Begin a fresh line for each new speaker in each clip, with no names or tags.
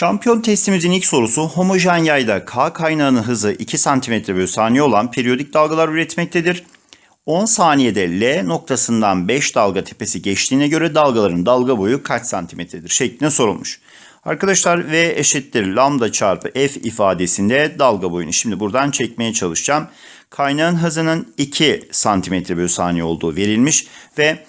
Şampiyon testimizin ilk sorusu homojen yayda K kaynağının hızı 2 cm bölü saniye olan periyodik dalgalar üretmektedir. 10 saniyede L noktasından 5 dalga tepesi geçtiğine göre dalgaların dalga boyu kaç santimetredir şeklinde sorulmuş. Arkadaşlar V eşittir lambda çarpı F ifadesinde dalga boyunu şimdi buradan çekmeye çalışacağım. Kaynağın hızının 2 santimetre bölü saniye olduğu verilmiş ve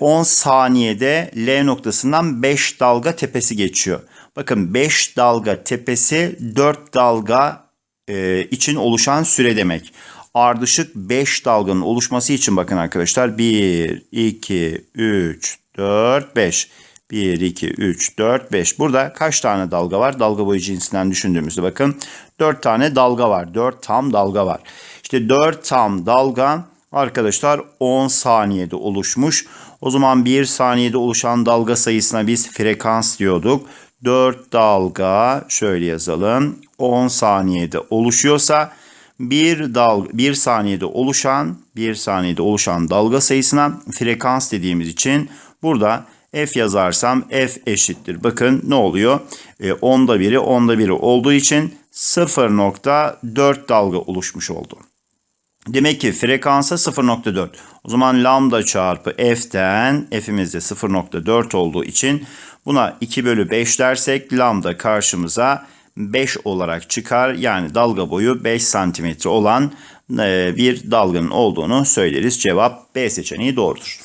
10 saniyede L noktasından 5 dalga tepesi geçiyor. Bakın 5 dalga tepesi 4 dalga e, için oluşan süre demek. Ardışık 5 dalganın oluşması için bakın arkadaşlar 1, 2, 3, 4, 5. 1, 2, 3, 4, 5. Burada kaç tane dalga var? Dalga boyu cinsinden düşündüğümüzde bakın 4 tane dalga var. 4 tam dalga var. İşte 4 tam dalga arkadaşlar 10 saniyede oluşmuş. O zaman 1 saniyede oluşan dalga sayısına biz frekans diyorduk. 4 dalga şöyle yazalım. 10 saniyede oluşuyorsa bir dal 1 saniyede oluşan 1 saniyede oluşan dalga sayısına frekans dediğimiz için burada F yazarsam F eşittir. Bakın ne oluyor? E, onda biri onda biri olduğu için 0.4 dalga oluşmuş oldu. Demek ki frekansa 0.4. O zaman lambda çarpı f'ten f'imiz de 0.4 olduğu için buna 2 bölü 5 dersek lambda karşımıza 5 olarak çıkar. Yani dalga boyu 5 santimetre olan e, bir dalganın olduğunu söyleriz. Cevap B seçeneği doğrudur.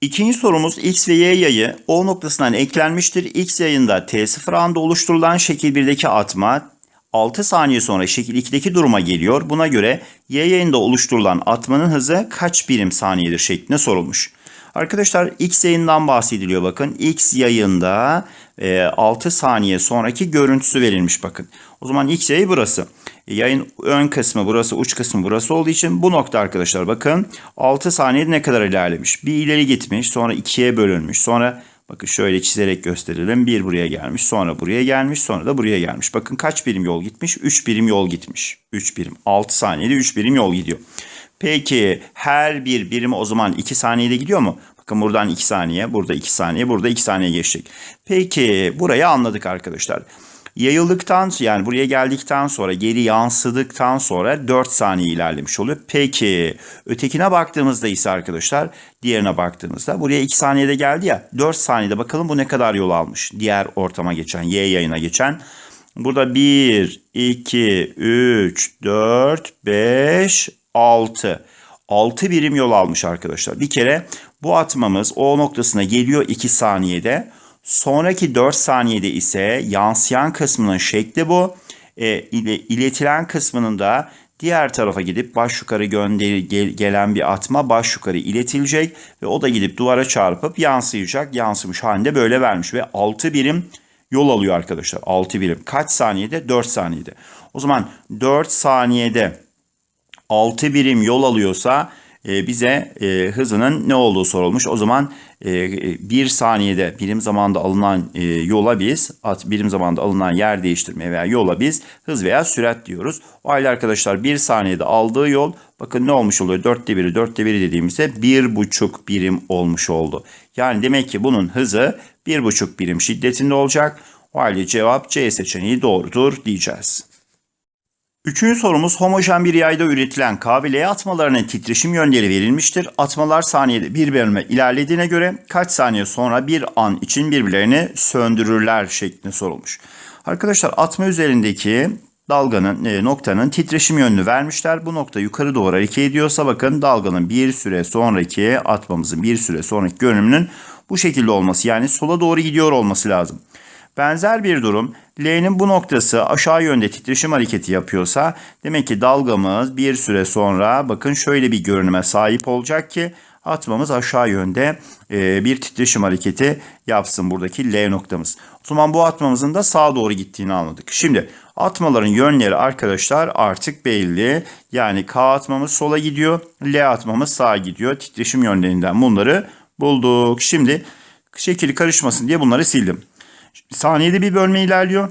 İkinci sorumuz X ve Y yayı O noktasından eklenmiştir. X yayında T0 anda oluşturulan şekil 1'deki atma 6 saniye sonra şekil 2'deki duruma geliyor. Buna göre Y yayında oluşturulan atmanın hızı kaç birim saniyedir şeklinde sorulmuş. Arkadaşlar X yayından bahsediliyor bakın. X yayında e, 6 saniye sonraki görüntüsü verilmiş bakın. O zaman X yayı burası. E, yayın ön kısmı burası, uç kısmı burası olduğu için bu nokta arkadaşlar bakın 6 saniyede ne kadar ilerlemiş. Bir ileri gitmiş, sonra ikiye bölünmüş, sonra bakın şöyle çizerek gösterelim. Bir buraya gelmiş, sonra buraya gelmiş, sonra da buraya gelmiş. Bakın kaç birim yol gitmiş? 3 birim yol gitmiş. 3 birim. 6 saniyede 3 birim yol gidiyor. Peki her bir birim o zaman 2 saniyede gidiyor mu? Bakın buradan 2 saniye, burada 2 saniye, burada 2 saniye geçecek. Peki burayı anladık arkadaşlar. Yayıldıktan yani buraya geldikten sonra geri yansıdıktan sonra 4 saniye ilerlemiş oluyor. Peki ötekine baktığımızda ise arkadaşlar diğerine baktığımızda buraya 2 saniyede geldi ya 4 saniyede bakalım bu ne kadar yol almış. Diğer ortama geçen Y yayına geçen. Burada 1, 2, 3, 4, 5, 6. 6 birim yol almış arkadaşlar. Bir kere bu atmamız O noktasına geliyor 2 saniyede. Sonraki 4 saniyede ise yansıyan kısmının şekli bu. E, ile, iletilen kısmının da diğer tarafa gidip baş yukarı gönder gel, gelen bir atma baş yukarı iletilecek ve o da gidip duvara çarpıp yansıyacak. Yansımış halinde böyle vermiş ve 6 birim yol alıyor arkadaşlar. 6 birim. Kaç saniyede? 4 saniyede. O zaman 4 saniyede 6 birim yol alıyorsa e, bize e, hızının ne olduğu sorulmuş. O zaman bir saniyede birim zamanda alınan e, yola biz at birim zamanda alınan yer değiştirme veya yola biz hız veya sürat diyoruz. O halde arkadaşlar bir saniyede aldığı yol bakın ne olmuş oluyor? Dörtte biri dörtte biri dediğimizde bir buçuk birim olmuş oldu. Yani demek ki bunun hızı bir buçuk birim şiddetinde olacak. O halde cevap C seçeneği doğrudur diyeceğiz. Üçüncü sorumuz homojen bir yayda üretilen K ve L atmalarının titreşim yönleri verilmiştir. Atmalar saniyede bir bölüme ilerlediğine göre kaç saniye sonra bir an için birbirlerini söndürürler şeklinde sorulmuş. Arkadaşlar atma üzerindeki dalganın e, noktanın titreşim yönünü vermişler. Bu nokta yukarı doğru hareket ediyorsa bakın dalganın bir süre sonraki atmamızın bir süre sonraki görünümünün bu şekilde olması yani sola doğru gidiyor olması lazım. Benzer bir durum L'nin bu noktası aşağı yönde titreşim hareketi yapıyorsa demek ki dalgamız bir süre sonra bakın şöyle bir görünüme sahip olacak ki atmamız aşağı yönde e, bir titreşim hareketi yapsın buradaki L noktamız. O zaman bu atmamızın da sağa doğru gittiğini anladık. Şimdi atmaların yönleri arkadaşlar artık belli. Yani K atmamız sola gidiyor, L atmamız sağa gidiyor. Titreşim yönlerinden bunları bulduk. Şimdi şekil karışmasın diye bunları sildim. Saniyede bir bölme ilerliyor.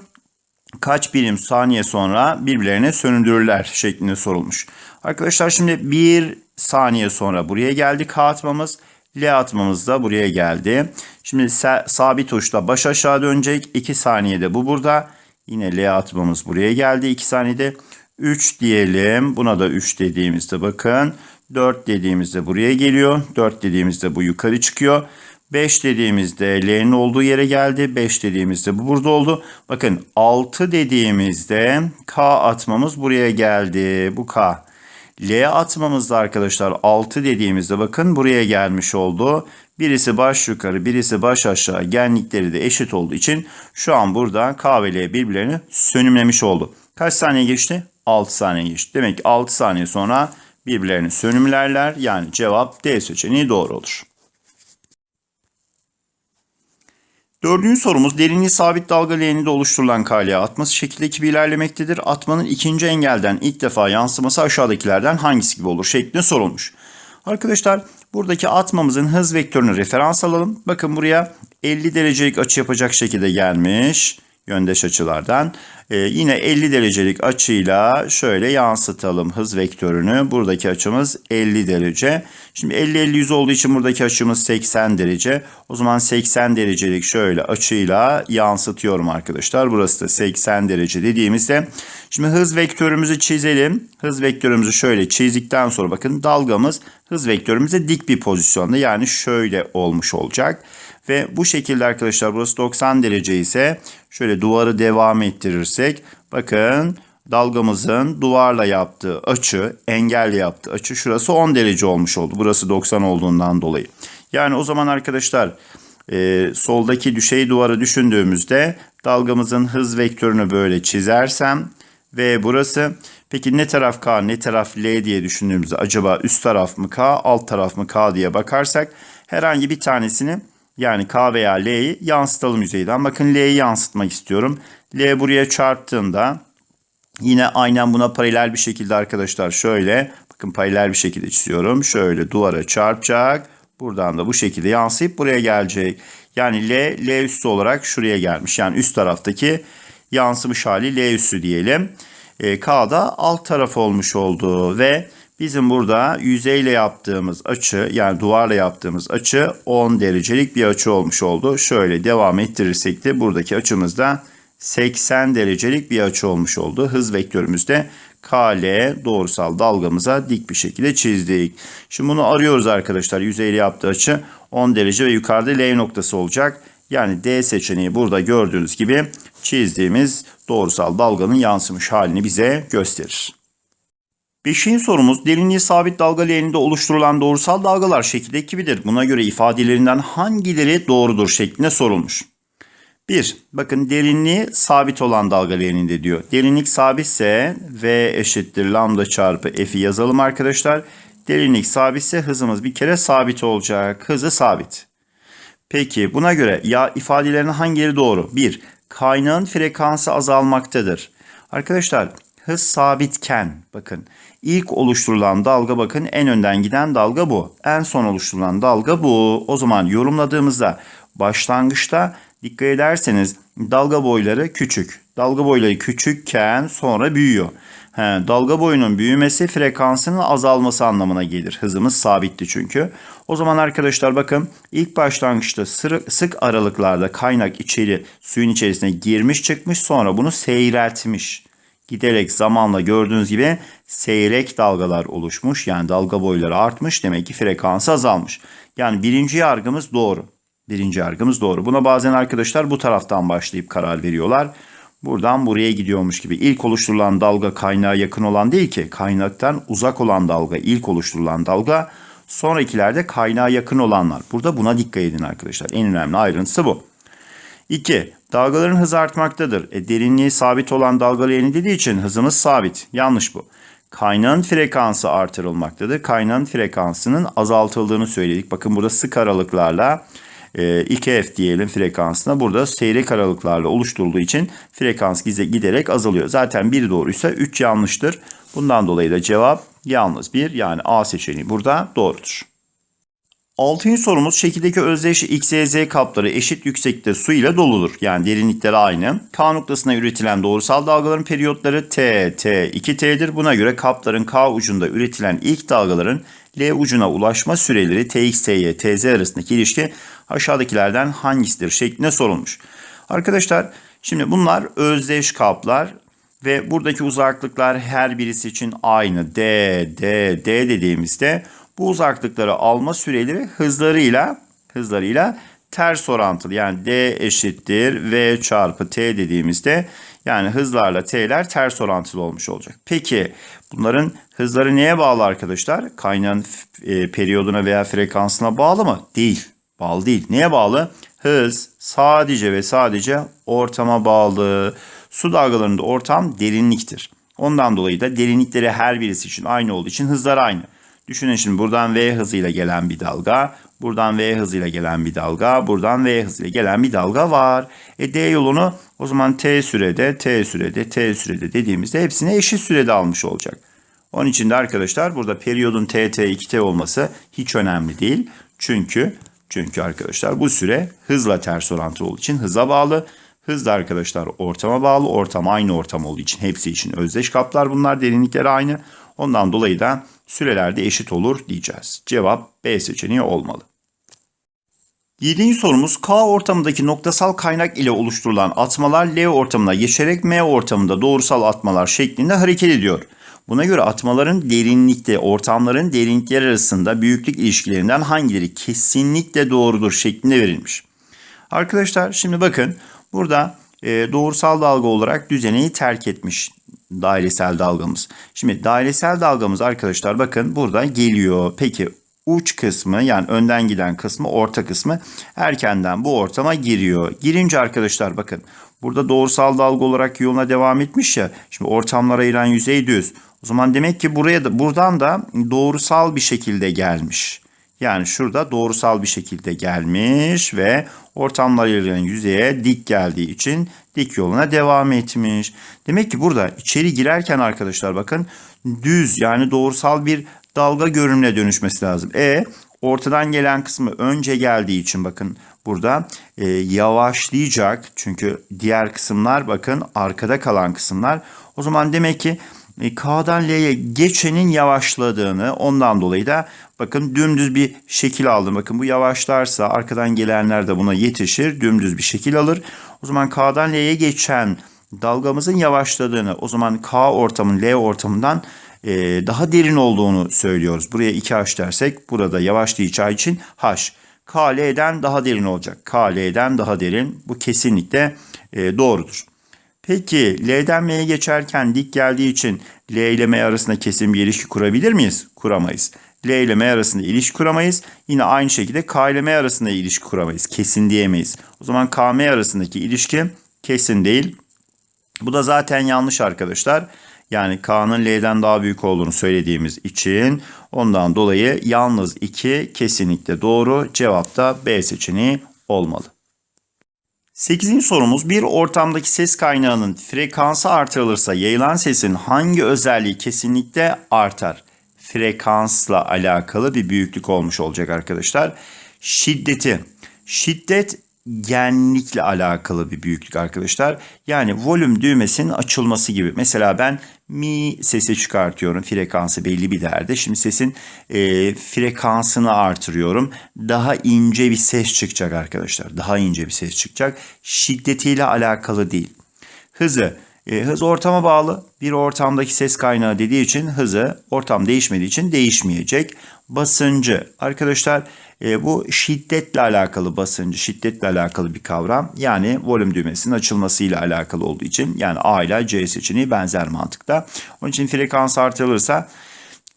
Kaç birim saniye sonra birbirlerine sönündürürler şeklinde sorulmuş. Arkadaşlar şimdi bir saniye sonra buraya geldi K atmamız. L atmamız da buraya geldi. Şimdi sa- sabit uçta baş aşağı dönecek. 2 saniyede bu burada. Yine L atmamız buraya geldi 2 saniyede. 3 diyelim. Buna da 3 dediğimizde bakın. 4 dediğimizde buraya geliyor. 4 dediğimizde bu yukarı çıkıyor. 5 dediğimizde L'nin olduğu yere geldi. 5 dediğimizde bu burada oldu. Bakın 6 dediğimizde K atmamız buraya geldi. Bu K. L atmamızda arkadaşlar 6 dediğimizde bakın buraya gelmiş oldu. Birisi baş yukarı birisi baş aşağı genlikleri de eşit olduğu için şu an burada K ve L birbirlerini sönümlemiş oldu. Kaç saniye geçti? 6 saniye geçti. Demek ki 6 saniye sonra birbirlerini sönümlerler. Yani cevap D seçeneği doğru olur. Dördüncü sorumuz derinliği sabit dalga leğeninde oluşturulan kalyaya atması şekildeki bir ilerlemektedir. Atmanın ikinci engelden ilk defa yansıması aşağıdakilerden hangisi gibi olur şeklinde sorulmuş. Arkadaşlar buradaki atmamızın hız vektörünü referans alalım. Bakın buraya 50 derecelik açı yapacak şekilde gelmiş yöndeş açılardan. Ee, yine 50 derecelik açıyla şöyle yansıtalım hız vektörünü. Buradaki açımız 50 derece. Şimdi 50-50-100 olduğu için buradaki açımız 80 derece. O zaman 80 derecelik şöyle açıyla yansıtıyorum arkadaşlar. Burası da 80 derece dediğimizde. Şimdi hız vektörümüzü çizelim. Hız vektörümüzü şöyle çizdikten sonra bakın dalgamız hız vektörümüze dik bir pozisyonda. Yani şöyle olmuş olacak. Ve bu şekilde arkadaşlar burası 90 derece ise şöyle duvarı devam ettirirsek bakın dalgamızın duvarla yaptığı açı, engelle yaptığı açı şurası 10 derece olmuş oldu. Burası 90 olduğundan dolayı. Yani o zaman arkadaşlar e, soldaki düşey duvarı düşündüğümüzde dalgamızın hız vektörünü böyle çizersem ve burası peki ne taraf K ne taraf L diye düşündüğümüzde acaba üst taraf mı K alt taraf mı K diye bakarsak herhangi bir tanesini yani K veya L'yi yansıtalım yüzeyden. Bakın L'yi yansıtmak istiyorum. L buraya çarptığında yine aynen buna paralel bir şekilde arkadaşlar şöyle bakın paralel bir şekilde çiziyorum. Şöyle duvara çarpacak. Buradan da bu şekilde yansıyıp buraya gelecek. Yani L, L üstü olarak şuraya gelmiş. Yani üst taraftaki yansımış hali L üstü diyelim. E, K da alt taraf olmuş oldu ve Bizim burada yüzeyle yaptığımız açı yani duvarla yaptığımız açı 10 derecelik bir açı olmuş oldu. Şöyle devam ettirirsek de buradaki açımız da 80 derecelik bir açı olmuş oldu. Hız vektörümüzde KL doğrusal dalgamıza dik bir şekilde çizdik. Şimdi bunu arıyoruz arkadaşlar. Yüzeyle yaptığı açı 10 derece ve yukarıda L noktası olacak. Yani D seçeneği burada gördüğünüz gibi çizdiğimiz doğrusal dalganın yansımış halini bize gösterir. Beşinci sorumuz derinliği sabit dalga leğeninde oluşturulan doğrusal dalgalar şekildeki gibidir. Buna göre ifadelerinden hangileri doğrudur şeklinde sorulmuş. 1. Bakın derinliği sabit olan dalga leğeninde diyor. Derinlik sabitse V eşittir lambda çarpı F'i yazalım arkadaşlar. Derinlik sabitse hızımız bir kere sabit olacak. Hızı sabit. Peki buna göre ya ifadelerinin hangileri doğru? 1. Kaynağın frekansı azalmaktadır. Arkadaşlar hız sabitken bakın ilk oluşturulan dalga bakın en önden giden dalga bu. En son oluşturulan dalga bu. O zaman yorumladığımızda başlangıçta dikkat ederseniz dalga boyları küçük. Dalga boyları küçükken sonra büyüyor. He, dalga boyunun büyümesi frekansının azalması anlamına gelir. Hızımız sabitti çünkü. O zaman arkadaşlar bakın ilk başlangıçta sık aralıklarda kaynak içeri suyun içerisine girmiş çıkmış sonra bunu seyreltmiş giderek zamanla gördüğünüz gibi seyrek dalgalar oluşmuş. Yani dalga boyları artmış. Demek ki frekansı azalmış. Yani birinci yargımız doğru. Birinci yargımız doğru. Buna bazen arkadaşlar bu taraftan başlayıp karar veriyorlar. Buradan buraya gidiyormuş gibi. İlk oluşturulan dalga kaynağa yakın olan değil ki. Kaynaktan uzak olan dalga ilk oluşturulan dalga. Sonrakilerde kaynağa yakın olanlar. Burada buna dikkat edin arkadaşlar. En önemli ayrıntısı bu. 2. Dalgaların hızı artmaktadır. E, derinliği sabit olan dalga leğeni dediği için hızımız sabit. Yanlış bu. Kaynağın frekansı artırılmaktadır. Kaynağın frekansının azaltıldığını söyledik. Bakın burada sık aralıklarla e, 2F diyelim frekansına. Burada seyrek aralıklarla oluşturulduğu için frekans giderek azalıyor. Zaten bir doğruysa 3 yanlıştır. Bundan dolayı da cevap yalnız bir yani A seçeneği burada doğrudur. Altıncı sorumuz şekildeki özdeş X, Y, Z kapları eşit yükseklikte su ile doludur. Yani derinlikleri aynı. K noktasına üretilen doğrusal dalgaların periyotları T, T, 2T'dir. Buna göre kapların K ucunda üretilen ilk dalgaların L ucuna ulaşma süreleri Tx, Ty, Tz arasındaki ilişki aşağıdakilerden hangisidir şeklinde sorulmuş. Arkadaşlar şimdi bunlar özdeş kaplar ve buradaki uzaklıklar her birisi için aynı. D, D, D dediğimizde bu uzaklıkları alma süreleri hızlarıyla hızlarıyla ters orantılı. Yani D eşittir V çarpı T dediğimizde yani hızlarla T'ler ters orantılı olmuş olacak. Peki bunların hızları neye bağlı arkadaşlar? Kaynağın e, periyoduna veya frekansına bağlı mı? Değil. Bağlı değil. Neye bağlı? Hız sadece ve sadece ortama bağlı. Su dalgalarında ortam derinliktir. Ondan dolayı da derinlikleri her birisi için aynı olduğu için hızlar aynı. Düşünün şimdi buradan V hızıyla gelen bir dalga, buradan V hızıyla gelen bir dalga, buradan V hızıyla gelen bir dalga var. E D yolunu o zaman T sürede, T sürede, T sürede dediğimizde hepsine eşit sürede almış olacak. Onun için de arkadaşlar burada periyodun TT 2T olması hiç önemli değil. Çünkü çünkü arkadaşlar bu süre hızla ters orantılı olduğu için hıza bağlı. Hız da arkadaşlar ortama bağlı. Ortam aynı ortam olduğu için hepsi için özdeş kaplar bunlar. Derinlikleri aynı. Ondan dolayı da süreler de eşit olur diyeceğiz. Cevap B seçeneği olmalı. Yedinci sorumuz K ortamındaki noktasal kaynak ile oluşturulan atmalar L ortamına geçerek M ortamında doğrusal atmalar şeklinde hareket ediyor. Buna göre atmaların derinlikte, ortamların derinlikleri arasında büyüklük ilişkilerinden hangileri kesinlikle doğrudur şeklinde verilmiş. Arkadaşlar şimdi bakın burada e, doğrusal dalga olarak düzeneyi terk etmiş dairesel dalgamız. Şimdi dairesel dalgamız arkadaşlar bakın burada geliyor. Peki uç kısmı yani önden giden kısmı orta kısmı erkenden bu ortama giriyor. Girince arkadaşlar bakın burada doğrusal dalga olarak yoluna devam etmiş ya. Şimdi ortamlara ayıran yüzey düz. O zaman demek ki buraya da buradan da doğrusal bir şekilde gelmiş. Yani şurada doğrusal bir şekilde gelmiş ve ortamlar ayıran yüzeye dik geldiği için dik yoluna devam etmiş. Demek ki burada içeri girerken arkadaşlar bakın düz yani doğrusal bir dalga görünümüne dönüşmesi lazım. E ortadan gelen kısmı önce geldiği için bakın burada e, yavaşlayacak. Çünkü diğer kısımlar bakın arkada kalan kısımlar. O zaman demek ki K'dan L'ye geçenin yavaşladığını ondan dolayı da bakın dümdüz bir şekil aldım. Bakın bu yavaşlarsa arkadan gelenler de buna yetişir. Dümdüz bir şekil alır. O zaman K'dan L'ye geçen dalgamızın yavaşladığını o zaman K ortamın L ortamından e, daha derin olduğunu söylüyoruz. Buraya 2H dersek burada yavaşlayacağı için H. K L'den daha derin olacak. K L'den daha derin. Bu kesinlikle e, doğrudur. Peki L'den M'ye geçerken dik geldiği için L ile M arasında kesin bir ilişki kurabilir miyiz? Kuramayız. L ile M arasında ilişki kuramayız. Yine aynı şekilde K ile M arasında ilişki kuramayız. Kesin diyemeyiz. O zaman K M arasındaki ilişki kesin değil. Bu da zaten yanlış arkadaşlar. Yani K'nın L'den daha büyük olduğunu söylediğimiz için ondan dolayı yalnız 2 kesinlikle doğru. Cevap da B seçeneği olmalı. 8. sorumuz bir ortamdaki ses kaynağının frekansı artırılırsa yayılan sesin hangi özelliği kesinlikle artar? Frekansla alakalı bir büyüklük olmuş olacak arkadaşlar. Şiddeti. Şiddet genlikle alakalı bir büyüklük arkadaşlar. Yani volüm düğmesinin açılması gibi. Mesela ben mi sesi çıkartıyorum. Frekansı belli bir değerde. Şimdi sesin e, frekansını artırıyorum. Daha ince bir ses çıkacak arkadaşlar. Daha ince bir ses çıkacak. Şiddetiyle alakalı değil. Hızı. E, hız ortama bağlı. Bir ortamdaki ses kaynağı dediği için hızı ortam değişmediği için değişmeyecek. Basıncı. Arkadaşlar e, bu şiddetle alakalı basıncı, şiddetle alakalı bir kavram. Yani volüm düğmesinin açılmasıyla alakalı olduğu için yani A ile C seçeneği benzer mantıkta. Onun için frekans artırılırsa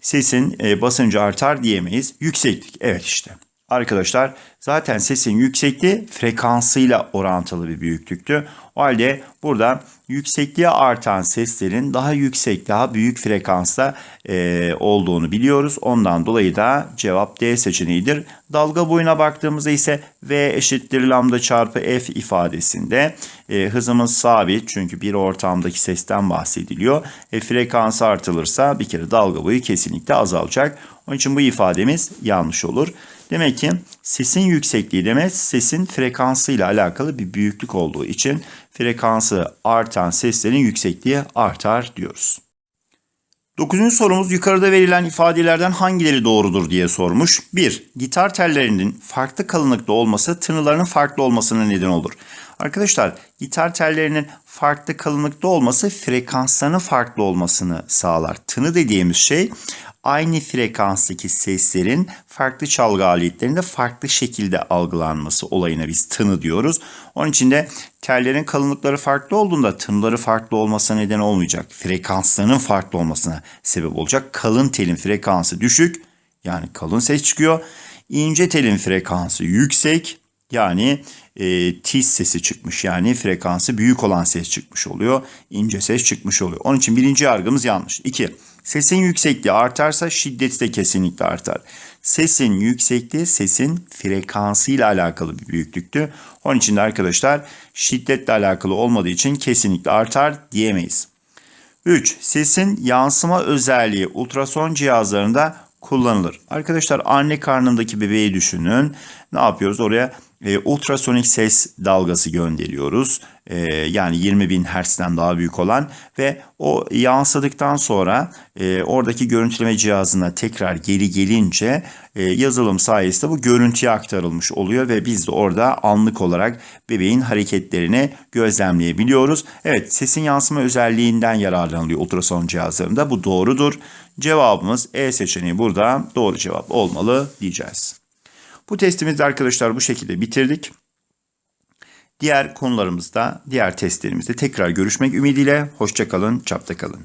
sesin e, basıncı artar diyemeyiz. Yükseklik evet işte. Arkadaşlar zaten sesin yüksekliği frekansıyla orantılı bir büyüklüktü. O halde burada yüksekliğe artan seslerin daha yüksek, daha büyük frekansta e, olduğunu biliyoruz. Ondan dolayı da cevap D seçeneğidir. Dalga boyuna baktığımızda ise V eşittir lambda çarpı F ifadesinde e, hızımız sabit çünkü bir ortamdaki sesten bahsediliyor. E, frekans artılırsa bir kere dalga boyu kesinlikle azalacak. Onun için bu ifademiz yanlış olur. Demek ki sesin yüksekliği demek sesin frekansıyla alakalı bir büyüklük olduğu için frekansı artan seslerin yüksekliği artar diyoruz. Dokuzuncu sorumuz yukarıda verilen ifadelerden hangileri doğrudur diye sormuş. 1. Gitar tellerinin farklı kalınlıkta olması tınılarının farklı olmasına neden olur. Arkadaşlar gitar tellerinin farklı kalınlıkta olması frekanslarının farklı olmasını sağlar. Tını dediğimiz şey aynı frekanstaki seslerin farklı çalgı aletlerinde farklı şekilde algılanması olayına biz tını diyoruz. Onun için de tellerin kalınlıkları farklı olduğunda tınıları farklı olmasına neden olmayacak. Frekanslarının farklı olmasına sebep olacak. Kalın telin frekansı düşük yani kalın ses çıkıyor. İnce telin frekansı yüksek yani e, tiz sesi çıkmış yani frekansı büyük olan ses çıkmış oluyor. İnce ses çıkmış oluyor. Onun için birinci yargımız yanlış. 2. Sesin yüksekliği artarsa şiddeti de kesinlikle artar. Sesin yüksekliği sesin frekansı ile alakalı bir büyüklüktü. Onun için de arkadaşlar şiddetle alakalı olmadığı için kesinlikle artar diyemeyiz. 3. Sesin yansıma özelliği ultrason cihazlarında kullanılır. Arkadaşlar anne karnındaki bebeği düşünün. Ne yapıyoruz? Oraya e, ultrasonik ses dalgası gönderiyoruz. E, yani 20 bin Hz'den daha büyük olan ve o yansıdıktan sonra e, oradaki görüntüleme cihazına tekrar geri gelince e, yazılım sayesinde bu görüntüye aktarılmış oluyor ve biz de orada anlık olarak bebeğin hareketlerini gözlemleyebiliyoruz. Evet sesin yansıma özelliğinden yararlanılıyor ultrason cihazlarında. Bu doğrudur. Cevabımız E seçeneği burada doğru cevap olmalı diyeceğiz. Bu testimizi arkadaşlar bu şekilde bitirdik. Diğer konularımızda, diğer testlerimizde tekrar görüşmek ümidiyle. Hoşçakalın, çapta kalın.